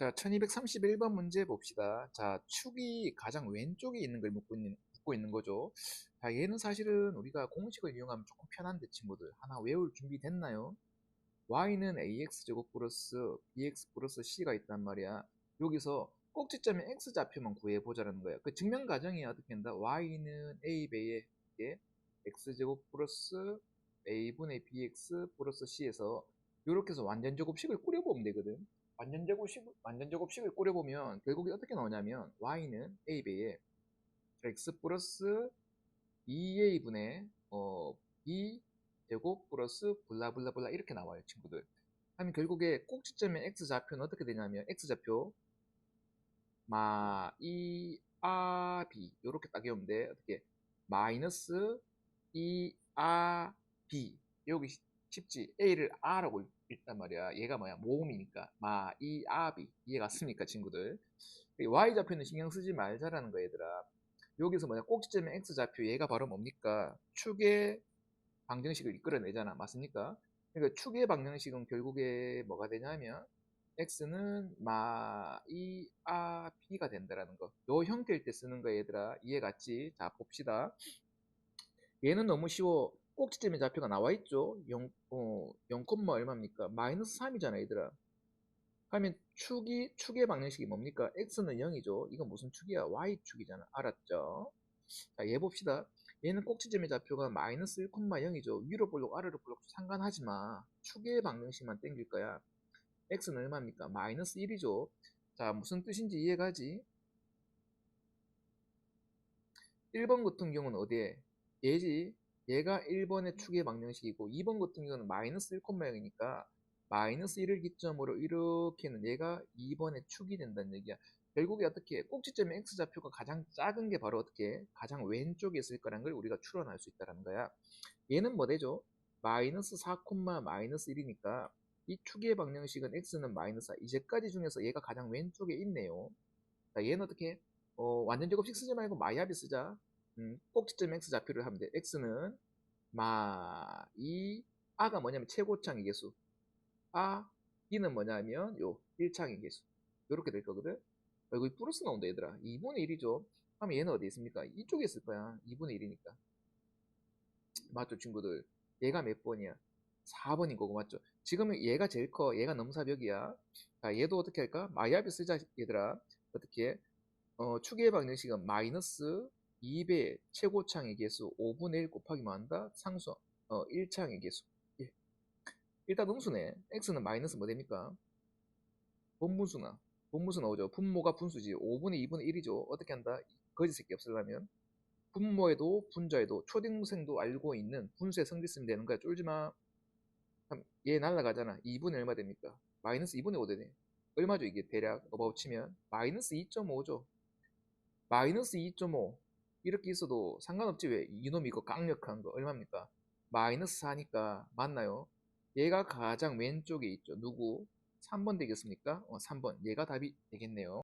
자, 1231번 문제 봅시다. 자, 축이 가장 왼쪽에 있는 걸 묻고 있는, 묻고 있는 거죠. 자, 얘는 사실은 우리가 공식을 이용하면 조금 편한데, 친구들. 하나 외울 준비 됐나요? y는 ax제곱 플러스 bx 플러스 c가 있단 말이야. 여기서 꼭지점의 x 좌표만 구해보자는 거야. 그 증명 과정이 어떻게 한다? y는 a배의 x제곱 플러스 a분의 bx 플러스 c에서 이렇게 해서 완전 제곱식을 꾸려보면 되거든. 완전 제곱식, 완전 제곱식을 꾸려보면 결국에 어떻게 나오냐면 y는 a배의 x 플러스 2a분의 어, b 제곱 플러스 블라블라블라 이렇게 나와요 친구들. 하면 결국에 꼭지점의 x좌표는 어떻게 되냐면 x좌표 마, 이, 아, 비. 이렇게 딱 외우면 돼. 어떻게? 마이너스 이, 아, 비. 여기 쉽지 a를 r라고 읽단 말이야 얘가 뭐야 모음이니까 마, 이, 아, 비 이해 갔습니까 친구들 y좌표는 신경 쓰지 말자라는 거 얘들아 여기서 뭐냐 꼭지점의 x좌표 얘가 바로 뭡니까 축의 방정식을 이끌어내잖아. 맞습니까? 그러니까 축의 방정식은 결국에 뭐가 되냐면 x는 마, 이, 아, b가 된다라는 거. 요 형태일 때 쓰는 거 얘들아. 이해 갔지? 자, 봅시다. 얘는 너무 쉬워. 꼭지점의 좌표가 나와 있죠? 0, 어, 0, 얼마입니까? 마이너스 3이잖아, 얘들아. 하면 축이, 축의 방정식이 뭡니까? x는 0이죠. 이건 무슨 축이야? y축이잖아. 알았죠? 자, 얘 봅시다. 얘는 꼭지점의 좌표가 마이너스 1,0이죠. 위로 볼록 아래로 볼록 상관하지 마. 축의 방정식만 땡길 거야. x는 얼마입니까? 마이너스 1이죠. 자, 무슨 뜻인지 이해가지? 1번 같은 경우는 어디에? 얘지. 얘가 1번의 축의 방정식이고 2번 같은 경우는 마이너스 1,0이니까 마이너스 1을 기점으로 이렇게는 얘가 2번의 축이 된다는 얘기야. 결국에 어떻게 꼭지점의 x좌표가 가장 작은 게 바로 어떻게 가장 왼쪽에 있을 거라는 걸 우리가 추론할 수 있다는 거야. 얘는 뭐 되죠? 마이너스 4, 마이너스 1이니까 이 축의 방정식은 x는 마이너스 4. 이제까지 중에서 얘가 가장 왼쪽에 있네요. 자, 얘는 어떻게? 어, 완전 제곱식 쓰지 말고 마이합이 쓰자. 음, 꼭지점 x좌표를 하면 돼. x는 마, 이, 아가 뭐냐면 최고창의 개수. 아, 이는 뭐냐면 요 1창의 개수. 이렇게 될 거거든. 어, 여기 플러스 나온다 얘들아. 2분의 1이죠. 그럼 얘는 어디 있습니까? 이쪽에 있을 거야. 2분의 1이니까. 맞죠 친구들? 얘가 몇 번이야? 4번인 거고 맞죠? 지금 얘가 제일 커. 얘가 넘사벽이야. 자 얘도 어떻게 할까? 마이합이 쓰자 얘들아. 어떻게? 어, 축의 방정식은 마이너스 2배 최고창의 개수 5분의 1 곱하기 뭐 한다 상수 어, 1창의 개수 1. 일단 음수네 x는 마이너스 뭐 됩니까 본분수나 분무수 나오죠. 분모가 분수지. 5분의 2분의 1이죠. 어떻게 한다? 거짓 새끼 없으려면 분모에도 분자에도 초등생도 알고 있는 분수의 성질 쓰면 되는 거야. 쫄지 마. 얘 날라가잖아. 2분의 얼마 됩니까? 마이너스 2분의 5 되네. 얼마죠 이게 대략 어바웃 치면 마이너스 2.5죠. 마이너스 2.5 이렇게 있어도 상관없지 왜 이놈이 이거 강력한 거 얼마입니까? 마이너스 4니까 맞나요? 얘가 가장 왼쪽에 있죠. 누구? 3번 되겠습니까? 어, 3번. 얘가 답이 되겠네요.